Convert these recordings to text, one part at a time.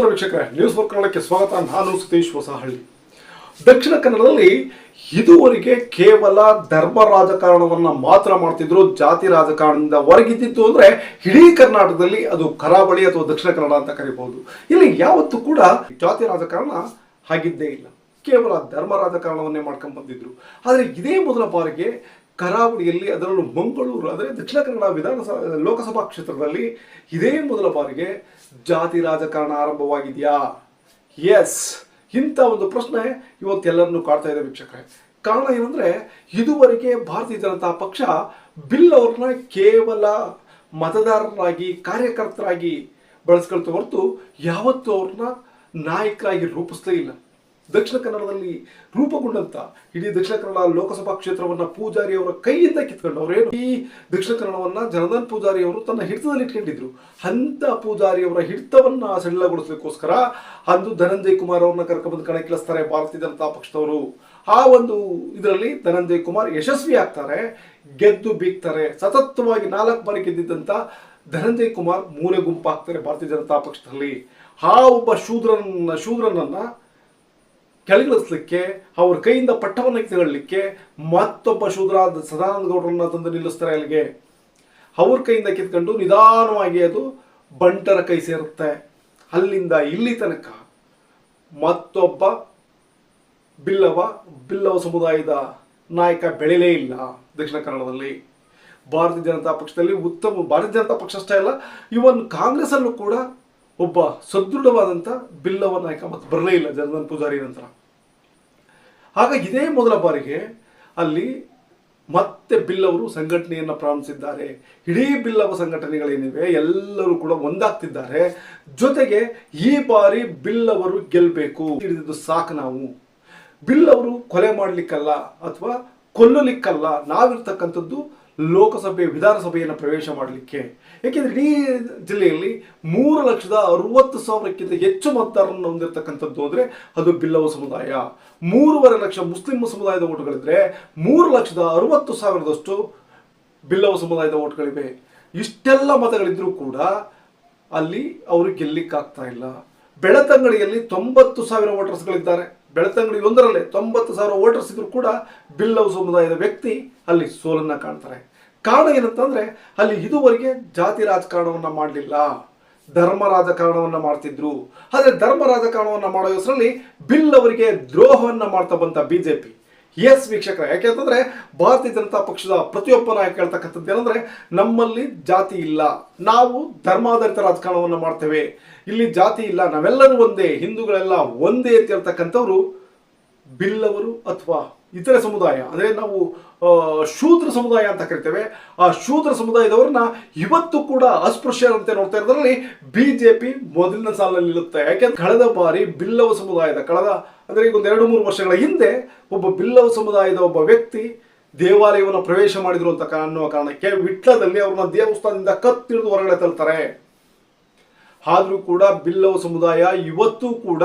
ವೀಕ್ಷಕರೇ news four ಕನ್ನಡಕ್ಕೆ ಸ್ವಾಗತ. ನಾನು ಸತೀಶ್ ಹೊಸಹಳ್ಳಿ. ದಕ್ಷಿಣ ಕನ್ನಡದಲ್ಲಿ ಇದುವರೆಗೆ ಕೇವಲ ಧರ್ಮ ರಾಜಕಾರಣವನ್ನ ಮಾತ್ರ ಮಾಡ್ತಿದ್ರು, ಜಾತಿ ರಾಜಕಾರಣದಿಂದ ಹೊರಗಿದ್ದಿತ್ತು ಅಂದ್ರೆ ಇಡೀ ಕರ್ನಾಟಕದಲ್ಲಿ ಅದು ಕರಾವಳಿ ಅಥವಾ ದಕ್ಷಿಣ ಕನ್ನಡ ಅಂತ ಕರಿಬಹುದು. ಇಲ್ಲಿ ಯಾವತ್ತೂ ಕೂಡ ಜಾತಿ ರಾಜಕಾರಣ ಆಗಿದ್ದೇ ಇಲ್ಲ. ಕೇವಲ ಧರ್ಮ ರಾಜಕಾರಣವನ್ನೇ ಮಾಡ್ಕೊಂಡು ಬಂದಿದ್ರು. ಆದರೆ ಇದೇ ಮೊದಲ ಬಾರಿಗೆ ಕರಾವಳಿಯಲ್ಲಿ, ಅದರಲ್ಲೂ ಮಂಗಳೂರು, ಅಂದರೆ ದಕ್ಷಿಣ ಕನ್ನಡ ವಿಧಾನಸಭಾ, ಲೋಕಸಭಾ ಕ್ಷೇತ್ರದಲ್ಲಿ ಇದೇ ಮೊದಲ ಬಾರಿಗೆ ಜಾತಿ ರಾಜಕಾರಣ ಆರಂಭವಾಗಿದೆಯಾ? ಎಸ್ ಇಂಥ ಒಂದು ಪ್ರಶ್ನೆ ಇವತ್ತೆಲ್ಲರನ್ನು ಕಾಡ್ತಾ ಇದೆ ವೀಕ್ಷಕರೇ. ಕಾರಣ ಏನಂದ್ರೆ, ಇದುವರೆಗೆ ಭಾರತೀಯ ಜನತಾ ಪಕ್ಷ ಬಿಲ್ ಅವ್ರನ್ನ ಕೇವಲ ಮತದಾರರಾಗಿ ಕಾರ್ಯಕರ್ತರಾಗಿ ಬಳಸ್ಕೊಳ್ತಾ ಹೊರತು ಯಾವತ್ತೂ ಅವ್ರನ್ನ ನಾಯಕರಾಗಿ ರೂಪಿಸ್ಲೇ ಇಲ್ಲ. ದಕ್ಷಿಣ ಕನ್ನಡದಲ್ಲಿ ರೂಪುಗೊಂಡಂತ ಇಡೀ ದಕ್ಷಿಣ ಕನ್ನಡ ಲೋಕಸಭಾ ಕ್ಷೇತ್ರವನ್ನ ಪೂಜಾರಿ ಅವರ ಕೈಯಿಂದ ಕಿತ್ಕೊಂಡು ಅವರೇನು ಈ ದಕ್ಷಿಣ ಕನ್ನಡವನ್ನ ಜನಾರ್ದನ್ ಪೂಜಾರಿ ಅವರು ತನ್ನ ಹಿಡಿತದಲ್ಲಿ ಇಟ್ಕೊಂಡಿದ್ರು. ಅಂತ ಪೂಜಾರಿ ಅವರ ಹಿಡಿತವನ್ನ ಸಡಿಲಗೊಳಿಸಲಿಕ್ಕೋಸ್ಕರ ಅಂದು ಧನಂಜಯ್ ಕುಮಾರ್ ಅವ್ರನ್ನ ಕರ್ಕೊಂಡ್ಬಂದು ಕಣಕ್ಕಿಳಿಸ್ತಾರೆ ಭಾರತೀಯ ಜನತಾ ಪಕ್ಷದವರು. ಆ ಒಂದು ಇದರಲ್ಲಿ ಧನಂಜಯ್ ಕುಮಾರ್ ಯಶಸ್ವಿ ಆಗ್ತಾರೆ, ಗೆದ್ದು ಬೀಗ್ತಾರೆ. ಸತತವಾಗಿ ನಾಲ್ಕು ಬಾರಿ ಗೆದ್ದಿದ್ದಂತ ಧನಂಜಯ್ ಕುಮಾರ್ ಮೂಲೆ ಗುಂಪಾಗ್ತಾರೆ ಭಾರತೀಯ ಜನತಾ ಪಕ್ಷದಲ್ಲಿ. ಆ ಒಬ್ಬ ಶೂದ್ರನ ಶೂದ್ರನನ್ನ ಕೆಳಗಿಳಿಸ್ಲಿಕ್ಕೆ, ಅವ್ರ ಕೈಯಿಂದ ಪಟ್ಟವನ್ನು ಕಿತ್ಕೊಳ್ಳಲಿಕ್ಕೆ ಮತ್ತೊಬ್ಬ ಶೂದ್ರಾದ ಸದಾನಂದ ಗೌಡರನ್ನ ತಂದು ನಿಲ್ಲಿಸ್ತಾರೆ ಅಲ್ಲಿಗೆ. ಅವ್ರ ಕೈಯಿಂದ ಕಿತ್ಕೊಂಡು ನಿಧಾನವಾಗಿ ಅದು ಬಂಟರ ಕೈ ಸೇರುತ್ತೆ. ಅಲ್ಲಿಂದ ಇಲ್ಲಿ ತನಕ ಮತ್ತೊಬ್ಬ ಬಿಲ್ಲವ ಬಿಲ್ಲವ ಸಮುದಾಯದ ನಾಯಕ ಬೆಳೆಯಲೇ ಇಲ್ಲ ದಕ್ಷಿಣ ಕನ್ನಡದಲ್ಲಿ. ಭಾರತೀಯ ಜನತಾ ಪಕ್ಷದಲ್ಲಿ ಉತ್ತಮ, ಭಾರತೀಯ ಜನತಾ ಪಕ್ಷ ಅಷ್ಟೇ ಅಲ್ಲ ಇವನ್ ಕಾಂಗ್ರೆಸ್ ಅಲ್ಲೂ ಕೂಡ ಒಬ್ಬ ಸದೃಢವಾದಂಥ ಬಿಲ್ಲವ ನಾಯಕ ಮತ್ತು ಬರಲೇ ಇಲ್ಲ ಜನಾರ್ದನ್ ಪೂಜಾರಿ ನಂತರ. ಆಗ ಇದೇ ಮೊದಲ ಬಾರಿಗೆ ಅಲ್ಲಿ ಮತ್ತೆ ಬಿಲ್ಲವರು ಸಂಘಟನೆಯನ್ನು ಪ್ರಾರಂಭಿಸಿದ್ದಾರೆ. ಇಡೀ ಬಿಲ್ಲವ ಸಂಘಟನೆಗಳೇನಿವೆ ಎಲ್ಲರೂ ಕೂಡ ಒಂದಾಗ್ತಿದ್ದಾರೆ. ಜೊತೆಗೆ ಈ ಬಾರಿ ಬಿಲ್ಲವರು ಗೆಲ್ಲಬೇಕು ಹಿಡಿದಿದ್ದು ಸಾಕು ನಾವು. ಬಿಲ್ಲವರು ಕೊಲೆ ಮಾಡಲಿಕ್ಕಲ್ಲ ಅಥವಾ ಕೊಲ್ಲಲಿಕ್ಕಲ್ಲ. ನಾವಿರ್ತಕ್ಕಂಥದ್ದು ಲೋಕಸಭೆ, ವಿಧಾನಸಭೆಯನ್ನು ಪ್ರವೇಶ ಮಾಡಲಿಕ್ಕೆ. ಏಕೆಂದರೆ ಇಡೀ ಜಿಲ್ಲೆಯಲ್ಲಿ ಮೂರು ಲಕ್ಷದ ಅರುವತ್ತು ಸಾವಿರಕ್ಕಿಂತ ಹೆಚ್ಚು ಮತದಾರರನ್ನು ಹೊಂದಿರತಕ್ಕಂಥದ್ದು ಅಂದರೆ ಅದು ಬಿಲ್ಲವ ಸಮುದಾಯ. ಮೂರುವರೆ ಲಕ್ಷ ಮುಸ್ಲಿಂ ಸಮುದಾಯದ ಓಟುಗಳಿದ್ರೆ ಮೂರು ಲಕ್ಷದ ಅರುವತ್ತು ಸಾವಿರದಷ್ಟು ಬಿಲ್ಲವ ಸಮುದಾಯದ ಓಟ್ಗಳಿವೆ. ಇಷ್ಟೆಲ್ಲ ಮತಗಳಿದ್ರೂ ಕೂಡ ಅಲ್ಲಿ ಅವರು ಗೆಲ್ಲಿಕ್ಕಾಗ್ತಾ ಇಲ್ಲ. ಬೆಳತಂಗಡಿಯಲ್ಲಿ ತೊಂಬತ್ತು ಸಾವಿರ ವೋಟರ್ಸ್ಗಳಿದ್ದಾರೆ. ಬೆಳತಂಗಡಿ ಒಂದರಲ್ಲೇ ತೊಂಬತ್ತು ಸಾವಿರ ವೋಟರ್ಸ್ ಇದ್ರು ಕೂಡ ಬಿಲ್ಲವ ಸಮುದಾಯದ ವ್ಯಕ್ತಿ ಅಲ್ಲಿ ಸೋಲನ್ನ ಕಾಣ್ತಾರೆ. ಕಾರಣ ಏನಂತಂದ್ರೆ ಅಲ್ಲಿ ಇದುವರೆಗೆ ಜಾತಿ ರಾಜಕಾರಣವನ್ನ ಮಾಡಲಿಲ್ಲ. ಧರ್ಮ ರಾಜಕಾರಣವನ್ನ ಮಾಡ್ತಿದ್ರು. ಆದ್ರೆ ಧರ್ಮ ರಾಜಕಾರಣವನ್ನ ಮಾಡೋ ಹೆಸರಲ್ಲಿ ಬಿಲ್ ಅವರಿಗೆ ದ್ರೋಹವನ್ನ ಮಾಡ್ತಾ ಬಂತ ಬಿಜೆಪಿ. ಎಸ್ ವೀಕ್ಷಕರ. ಯಾಕೆಂತಂದ್ರೆ ಭಾರತೀಯ ಜನತಾ ಪಕ್ಷದ ಪ್ರತಿಯೊಬ್ಬ ನಾಯಕ ಹೇಳ್ತಕ್ಕಂಥದ್ದು ಏನಂದ್ರೆ, ನಮ್ಮಲ್ಲಿ ಜಾತಿ ಇಲ್ಲ. ನಾವು ಧರ್ಮಾಧಾರಿತ ರಾಜಕಾರಣವನ್ನು ಮಾಡ್ತೇವೆ. ಇಲ್ಲಿ ಜಾತಿ ಇಲ್ಲ. ನಾವೆಲ್ಲರೂ ಒಂದೇ, ಹಿಂದೂಗಳೆಲ್ಲ ಒಂದೇ ಅಂತ ಹೇಳ್ತಕ್ಕಂಥವ್ರು ಬಿಲ್ಲವರು ಅಥವಾ ಇತರೆ ಸಮುದಾಯ. ಅಂದರೆ ನಾವು ಶೂದ್ರ ಸಮುದಾಯ ಅಂತ ಕರಿತೇವೆ. ಆ ಶೂದ್ರ ಸಮುದಾಯದವ್ರನ್ನ ಇವತ್ತು ಕೂಡ ಅಸ್ಪೃಶ್ಯರಂತೆ ನೋಡ್ತಾ ಇರೋದ್ರಲ್ಲಿ, ಬಿಜೆಪಿ ಮೊದಲಿನ ಸಾಲಲ್ಲಿ ನಿಲ್ಲುತ್ತೆ. ಯಾಕೆಂದ್ರೆ ಕಳೆದ ಬಾರಿ ಬಿಲ್ಲವ ಸಮುದಾಯದ, ಕಳೆದ ಅಂದರೆ ಈಗ ಒಂದು ಎರಡು ಮೂರು ವರ್ಷಗಳ ಹಿಂದೆ ಒಬ್ಬ ಬಿಲ್ಲವ ಸಮುದಾಯದ ಒಬ್ಬ ವ್ಯಕ್ತಿ ದೇವಾಲಯವನ್ನು ಪ್ರವೇಶ ಮಾಡಿದ್ರು ಅಂತ ಅನ್ನುವ ಕಾರಣಕ್ಕೆ ವಿಟ್ಲದಲ್ಲಿ ಅವ್ರನ್ನ ದೇವಸ್ಥಾನದಿಂದ ಕತ್ತಿಳಿದು ಹೊರಗಡೆ ತಳ್ತಾರೆ. ಆದರೂ ಕೂಡ ಬಿಲ್ಲವ ಸಮುದಾಯ ಇವತ್ತೂ ಕೂಡ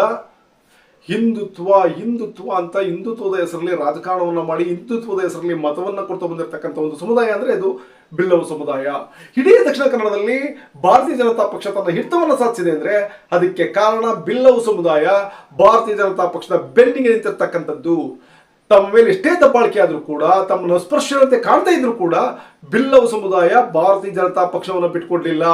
ಹಿಂದುತ್ವ ಹಿಂದುತ್ವ ಅಂತ ಹಿಂದುತ್ವದ ಹೆಸರಲ್ಲಿ ರಾಜಕಾರಣವನ್ನು ಮಾಡಿ, ಹಿಂದುತ್ವದ ಹೆಸರಲ್ಲಿ ಮತವನ್ನು ಕೊಡ್ತಾ ಬಂದಿರತಕ್ಕಂಥ ಒಂದು ಸಮುದಾಯ ಅಂದರೆ ಅದು ಬಿಲ್ಲವ ಸಮುದಾಯ. ಇಡೀ ದಕ್ಷಿಣ ಕನ್ನಡದಲ್ಲಿ ಭಾರತೀಯ ಜನತಾ ಪಕ್ಷ ತನ್ನ ಹಿಡಿತವನ್ನು ಸಾಧಿಸಿದೆ ಅಂದರೆ ಅದಕ್ಕೆ ಕಾರಣ ಬಿಲ್ಲವ ಸಮುದಾಯ, ಭಾರತೀಯ ಜನತಾ ಪಕ್ಷದ ಬೆನ್ನಿಗೆ ನಿಂತಿರ್ತಕ್ಕಂಥದ್ದು. ತಮ್ಮ ಮೇಲೆ ಎಷ್ಟೇ ದಬ್ಬಾಳಿಕೆ ಆದರೂ ಕೂಡ, ತಮ್ಮನ್ನು ಅಸ್ಪೃಶ್ಯರಂತೆ ಕಾಣ್ತಾ ಇದ್ರು ಕೂಡ ಬಿಲ್ಲವ ಸಮುದಾಯ ಭಾರತೀಯ ಜನತಾ ಪಕ್ಷವನ್ನು ಬಿಟ್ಕೊಡ್ಲಿಲ್ಲ.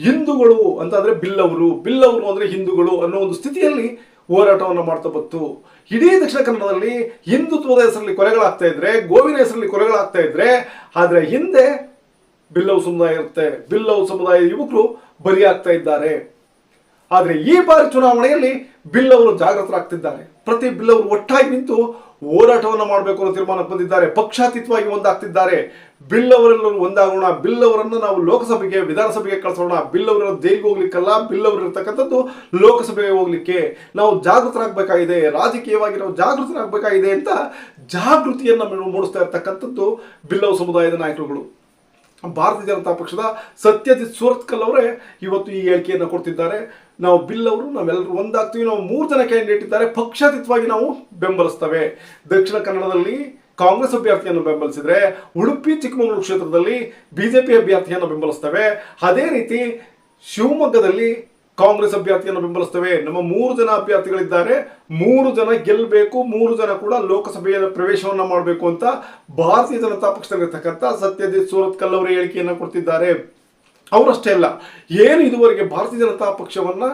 ಹಿಂದೂಗಳು ಅಂತಂದ್ರೆ ಬಿಲ್ಲವರು ಬಿಲ್ಲವರು ಅಂದ್ರೆ ಹಿಂದೂಗಳು ಅನ್ನೋ ಒಂದು ಸ್ಥಿತಿಯಲ್ಲಿ ಹೋರಾಟವನ್ನು ಮಾಡ್ತಾ ಬಂತು. ಇಡೀ ದಕ್ಷಿಣ ಕನ್ನಡದಲ್ಲಿ ಹಿಂದುತ್ವದ ಹೆಸರಲ್ಲಿ ಕೊಲೆಗಳಾಗ್ತಾ ಇದ್ರೆ, ಗೋವಿನ ಹೆಸರಲ್ಲಿ ಕೊಲೆಗಳಾಗ್ತಾ ಇದ್ರೆ, ಆದ್ರೆ ಹಿಂದೆ ಬಿಲ್ಲವ್ ಸಮುದಾಯ ಇರುತ್ತೆ. ಬಿಲ್ಲವು ಸಮುದಾಯದ ಯುವಕರು ಬಲಿಯಾಗ್ತಾ ಇದ್ದಾರೆ. ಆದ್ರೆ ಈ ಬಾರಿ ಚುನಾವಣೆಯಲ್ಲಿ ಬಿಲ್ಲವರು ಜಾಗೃತರಾಗ್ತಿದ್ದಾರೆ. ಪ್ರತಿ ಬಿಲ್ಲವರು ಒಟ್ಟಾಗಿ ನಿಂತು ಹೋರಾಟವನ್ನು ಮಾಡಬೇಕು ಅನ್ನೋ ತೀರ್ಮಾನಕ್ಕೆ ಬಂದಿದ್ದಾರೆ. ಪಕ್ಷಾತೀತವಾಗಿ ಒಂದಾಗ್ತಿದ್ದಾರೆ. ಬಿಲ್ ಅವರೆಲ್ಲರೂ ಒಂದಾಗೋಣ. ಬಿಲ್ ಅವರನ್ನು ನಾವು ಲೋಕಸಭೆಗೆ, ವಿಧಾನಸಭೆಗೆ ಕಳಿಸೋಣ. ಬಿಲ್ ಅವರನ್ನು ದೇರಿಗೆ ಹೋಗ್ಲಿಕ್ಕಲ್ಲ. ಬಿಲ್ ಅವರು ಇರ್ತಕ್ಕಂಥದ್ದು ಲೋಕಸಭೆಗೆ ಹೋಗ್ಲಿಕ್ಕೆ. ನಾವು ಜಾಗೃತರಾಗಬೇಕಾಗಿದೆ. ರಾಜಕೀಯವಾಗಿ ನಾವು ಜಾಗೃತರಾಗಬೇಕಾಗಿದೆ ಅಂತ ಜಾಗೃತಿಯನ್ನು ಮೂಡಿಸ್ತಾ ಇರ್ತಕ್ಕಂಥದ್ದು ಬಿಲ್ಲವ ಸಮುದಾಯದ ನಾಯಕರುಗಳು. ಭಾರತೀಯ ಜನತಾ ಪಕ್ಷದ ಸತ್ಯಜಿತ್ ಸೂರತ್ಕಲ್ ಅವರೇ ಇವತ್ತು ಈ ಹೇಳಿಕೆಯನ್ನು ಕೊಡ್ತಿದ್ದಾರೆ. ನಾವು ಬಿಲ್ ಅವರು, ನಾವೆಲ್ಲರೂ ಒಂದಾಗ್ತೀವಿ. ನಾವು ಮೂರು ಜನ ಕ್ಯಾಂಡಿಡೇಟ್ ಇದ್ದಾರೆ. ಪಕ್ಷಾತೀತವಾಗಿ ನಾವು ಬೆಂಬಲಿಸ್ತೇವೆ. ದಕ್ಷಿಣ ಕನ್ನಡದಲ್ಲಿ ಕಾಂಗ್ರೆಸ್ ಅಭ್ಯರ್ಥಿಯನ್ನು ಬೆಂಬಲಿಸಿದರೆ, ಉಡುಪಿ, ಚಿಕ್ಕಮಗಳೂರು ಕ್ಷೇತ್ರದಲ್ಲಿ ಬಿಜೆಪಿ ಅಭ್ಯರ್ಥಿಯನ್ನು ಬೆಂಬಲಿಸ್ತೇವೆ. ಅದೇ ರೀತಿ ಶಿವಮೊಗ್ಗದಲ್ಲಿ ಕಾಂಗ್ರೆಸ್ ಅಭ್ಯರ್ಥಿಯನ್ನು ಬೆಂಬಲಿಸ್ತವೆ. ನಮ್ಮ ಮೂರು ಜನ ಅಭ್ಯರ್ಥಿಗಳಿದ್ದಾರೆ. ಮೂರು ಜನ ಗೆಲ್ಲಬೇಕು ಮೂರು ಜನ ಕೂಡ ಲೋಕಸಭೆಯ ಪ್ರವೇಶವನ್ನು ಮಾಡಬೇಕು ಅಂತ ಭಾರತೀಯ ಜನತಾ ಪಕ್ಷದಲ್ಲಿರ್ತಕ್ಕಂಥ ಸತ್ಯಜಿತ್ ಸೂರತ್ಕಲ್ ಅವರು ಹೇಳಿಕೆಯನ್ನು ಕೊಡ್ತಿದ್ದಾರೆ. ಅವರಷ್ಟೇ ಅಲ್ಲ, ಏನು ಇದುವರೆಗೆ ಭಾರತೀಯ ಜನತಾ ಪಕ್ಷವನ್ನ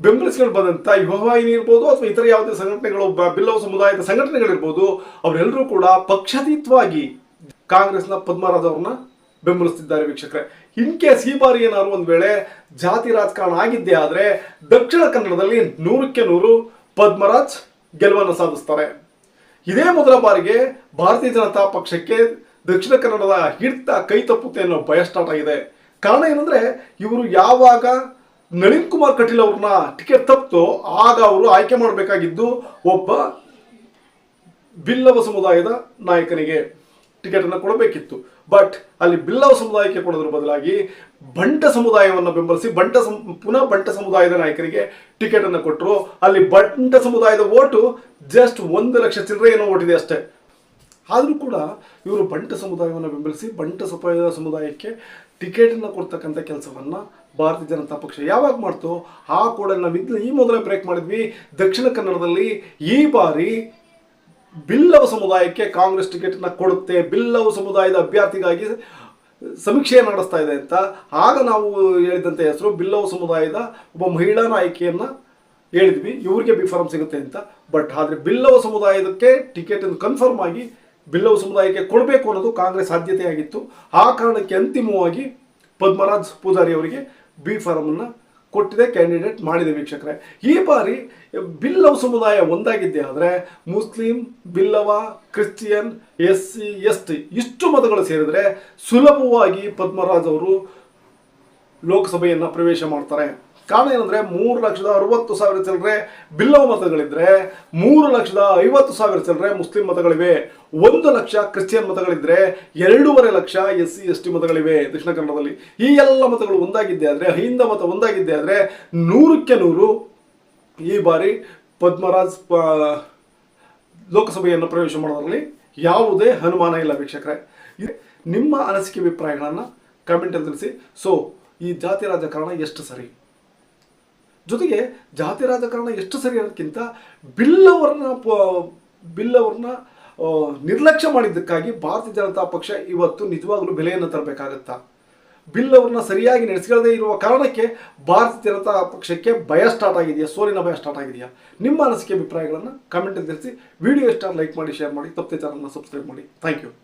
ಬೆಂಬಲಿಸಿಕೊಂಡು ಬಂದಂತ ಯುವವಾಹಿನಿ ಇರ್ಬೋದು ಅಥವಾ ಇತರ ಯಾವುದೇ ಸಂಘಟನೆಗಳು ಬಿಲ್ಲವ ಸಮುದಾಯದ ಸಂಘಟನೆಗಳಿರ್ಬೋದು, ಅವರೆಲ್ಲರೂ ಕೂಡ ಪಕ್ಷಾತೀತವಾಗಿ ಕಾಂಗ್ರೆಸ್ನ ಪದ್ಮರಾಜ್ ಅವ್ರನ್ನ ಬೆಂಬಲಿಸ್ತಿದ್ದಾರೆ ವೀಕ್ಷಕರೇ. ಇನ್ ಕೇಸ್ ಈ ಬಾರಿ ಏನಾದ್ರು ಒಂದ್ ವೇಳೆ ಜಾತಿ ರಾಜಕಾರಣ ಆಗಿದ್ದೇ ಆದ್ರೆ ದಕ್ಷಿಣ ಕನ್ನಡದಲ್ಲಿ ನೂರಕ್ಕೆ ನೂರು ಪದ್ಮರಾಜ್ ಗೆಲುವನ್ನು ಸಾಧಿಸ್ತಾರೆ. ಇದೇ ಮೊದಲ ಬಾರಿಗೆ ಭಾರತೀಯ ಜನತಾ ಪಕ್ಷಕ್ಕೆ ದಕ್ಷಿಣ ಕನ್ನಡದ ಹಿಡಿತ ಕೈ ತಪ್ಪುತ್ತೆ ಅನ್ನೋ ಭಯ ಸ್ಟಾರ್ಟ್ ಆಗಿದೆ. ಕಾರಣ ಏನಂದ್ರೆ ಇವರು ಯಾವಾಗ ನಳಿನ್ ಕುಮಾರ್ ಕಟೀಲ್ ಅವ್ರನ್ನ ಟಿಕೆಟ್ ತಪ್ಪಿತು ಆಗ ಅವರು ಆಯ್ಕೆ ಮಾಡಬೇಕಾಗಿದ್ದು ಒಬ್ಬ ಬಿಲ್ಲವ ಸಮುದಾಯದ ನಾಯಕನಿಗೆ ಟಿಕೆಟ್ ಅನ್ನು ಕೊಡಬೇಕಿತ್ತು. ಬಟ್ ಅಲ್ಲಿ ಬಿಲ್ಲವ ಸಮುದಾಯಕ್ಕೆ ಕೊಡೋದ್ರ ಬದಲಾಗಿ ಬಂಟ ಸಮುದಾಯವನ್ನು ಬೆಂಬಲಿಸಿ ಬಂಟ ಸಂ ಪುನಃ ಬಂಟ ಸಮುದಾಯದ ನಾಯಕರಿಗೆ ಟಿಕೆಟ್ ಅನ್ನು ಕೊಟ್ಟರು ಅಲ್ಲಿ ಬಂಟ ಸಮುದಾಯದ ಓಟು ಜಸ್ಟ್ ಒಂದು ಲಕ್ಷ ಚಿಲ್ಲರೆ ಏನೋ ಓಟಿದೆ ಅಷ್ಟೇ. ಆದರೂ ಕೂಡ ಇವರು ಬಂಟ ಸಮುದಾಯವನ್ನು ಬೆಂಬಲಿಸಿ ಬಂಟ ಸಮುದಾಯದ ಸಮುದಾಯಕ್ಕೆ ಟಿಕೆಟನ್ನು ಕೊಡ್ತಕ್ಕಂಥ ಕೆಲಸವನ್ನು ಭಾರತೀಯ ಜನತಾ ಪಕ್ಷ ಯಾವಾಗ ಮಾಡ್ತೋ ಆ ಕೂಡ ನಾವು ಈ ಮೊದಲೇ ಬ್ರೇಕ್ ಮಾಡಿದ್ವಿ. ದಕ್ಷಿಣ ಕನ್ನಡದಲ್ಲಿ ಈ ಬಾರಿ ಬಿಲ್ಲವ ಸಮುದಾಯಕ್ಕೆ ಕಾಂಗ್ರೆಸ್ ಟಿಕೆಟ್ನ ಕೊಡುತ್ತೆ, ಬಿಲ್ಲವ ಸಮುದಾಯದ ಅಭ್ಯರ್ಥಿಗಾಗಿ ಸಮೀಕ್ಷೆ ನಡೆಸ್ತಾ ಇದೆ ಅಂತ. ಆಗ ನಾವು ಹೇಳಿದಂತೆ ಹೆಸರು ಬಿಲ್ಲವ ಸಮುದಾಯದ ಒಬ್ಬ ಮಹಿಳಾ ನಾಯಕಿಯನ್ನ ಹೇಳಿದ್ವಿ. ಇವರಿಗೆ ಬಿ ಫಾರ್ಮ್ ಸಿಗುತ್ತೆ ಅಂತ. ಬಟ್ ಆದರೆ ಬಿಲ್ಲವ ಸಮುದಾಯದಕ್ಕೆ ಟಿಕೆಟ್ ಕನ್ಫರ್ಮ್ ಆಗಿ ಬಿಲ್ಲವ ಸಮುದಾಯಕ್ಕೆ ಕೊಡಬೇಕು ಅನ್ನೋದು ಕಾಂಗ್ರೆಸ್ ಆದ್ಯತೆಯಾಗಿತ್ತು. ಆ ಕಾರಣಕ್ಕೆ ಅಂತಿಮವಾಗಿ ಪದ್ಮರಾಜ್ ಪೂಜಾರಿ ಅವರಿಗೆ ಬಿ ಫಾರಮನ್ನು ಕೊಟ್ಟಿದೆ ಕ್ಯಾಂಡಿಡೇಟ್ ಮಾಡಿದೆ ವೀಕ್ಷಕರೇ. ಈ ಬಾರಿ ಬಿಲ್ಲವ ಸಮುದಾಯ ಒಂದಾಗಿದ್ದೆ ಆದರೆ Muslim, Billava, Christian S C S T ಇಷ್ಟು ಮತಗಳು ಸೇರಿದರೆ ಸುಲಭವಾಗಿ ಪದ್ಮರಾಜ್ ಅವರು ಲೋಕಸಭೆಯನ್ನು ಪ್ರವೇಶ ಮಾಡ್ತಾರೆ. ಕಾರಣ ಏನಂದ್ರೆ ಮೂರು ಲಕ್ಷದ ಅರವತ್ತು ಸಾವಿರ ಚಿಲ್ಲರೆ ಬಿಲ್ಲವ ಮತಗಳಿದ್ರೆ ಮೂರು ಲಕ್ಷದ ಐವತ್ತು ಸಾವಿರ ಚಿಲ್ಲರೆ ಮುಸ್ಲಿಂ ಮತಗಳಿವೆ. ಒಂದು ಲಕ್ಷ ಕ್ರಿಶ್ಚಿಯನ್ ಮತಗಳಿದ್ರೆ ಎರಡೂವರೆ lakh S C S T ಮತಗಳಿವೆ ದಕ್ಷಿಣ ಕನ್ನಡದಲ್ಲಿ. ಈ ಎಲ್ಲ ಮತಗಳು ಒಂದಾಗಿದ್ದೆ ಆದ್ರೆ ಹಿಂದ ಮತ ಒಂದಾಗಿದ್ದೆ ಆದ್ರೆ ನೂರಕ್ಕೆ ನೂರು ಈ ಬಾರಿ ಪದ್ಮರಾಜ್ ಲೋಕಸಭೆಯನ್ನು ಪ್ರವೇಶ ಮಾಡೋದ್ರಲ್ಲಿ ಯಾವುದೇ ಅನುಮಾನ ಇಲ್ಲ ವೀಕ್ಷಕರೇ. ನಿಮ್ಮ ಅನಿಸಿಕೆ ಅಭಿಪ್ರಾಯಗಳನ್ನು ಕಮೆಂಟಲ್ಲಿ ತಿಳಿಸಿ. ಸೊ ಈ ಜಾತಿ ರಾಜಕಾರಣ ಎಷ್ಟು ಸರಿ? ಜೊತೆಗೆ ಜಾತಿ ರಾಜಕಾರಣ ಎಷ್ಟು ಸರಿ ಅನ್ನೋದಕ್ಕಿಂತ ಬಿಲ್ಲವರನ್ನ ಪ- ಬಿಲ್ಲವರನ್ನ ನಿರ್ಲಕ್ಷ್ಯ ಮಾಡಿದ್ದಕ್ಕಾಗಿ ಭಾರತೀಯ ಜನತಾ ಪಕ್ಷ ಇವತ್ತು ನಿಜವಾಗಲೂ ಬೆಲೆಯನ್ನು ತರಬೇಕಾಗತ್ತಾ? ಬಿಲ್ ಅವ್ರನ್ನ ಸರಿಯಾಗಿ ನಡೆಸಿಕೊಳ್ಳದೆ ಇರುವ ಕಾರಣಕ್ಕೆ ಭಾರತೀಯ ಜನತಾ ಪಕ್ಷಕ್ಕೆ ಭಯ ಸ್ಟಾರ್ಟ್ ಆಗಿದೆಯಾ? ಸೋಲಿನ ಭಯ ಸ್ಟಾರ್ಟ್ ಆಗಿದೆಯಾ? ನಿಮ್ಮ ಅನಿಸಿಕೆ, ಅಭಿಪ್ರಾಯಗಳನ್ನು ಕಮೆಂಟಲ್ಲಿ ತಿಳಿಸಿ. ವಿಡಿಯೋ ಇಷ್ಟ ಲೈಕ್ ಮಾಡಿ ಶೇರ್ ಮಾಡಿ. ತಪ್ಪದೆ ಚಾನಲ್ನ ಸಬ್ಸ್ಕ್ರೈಬ್ ಮಾಡಿ. Thank you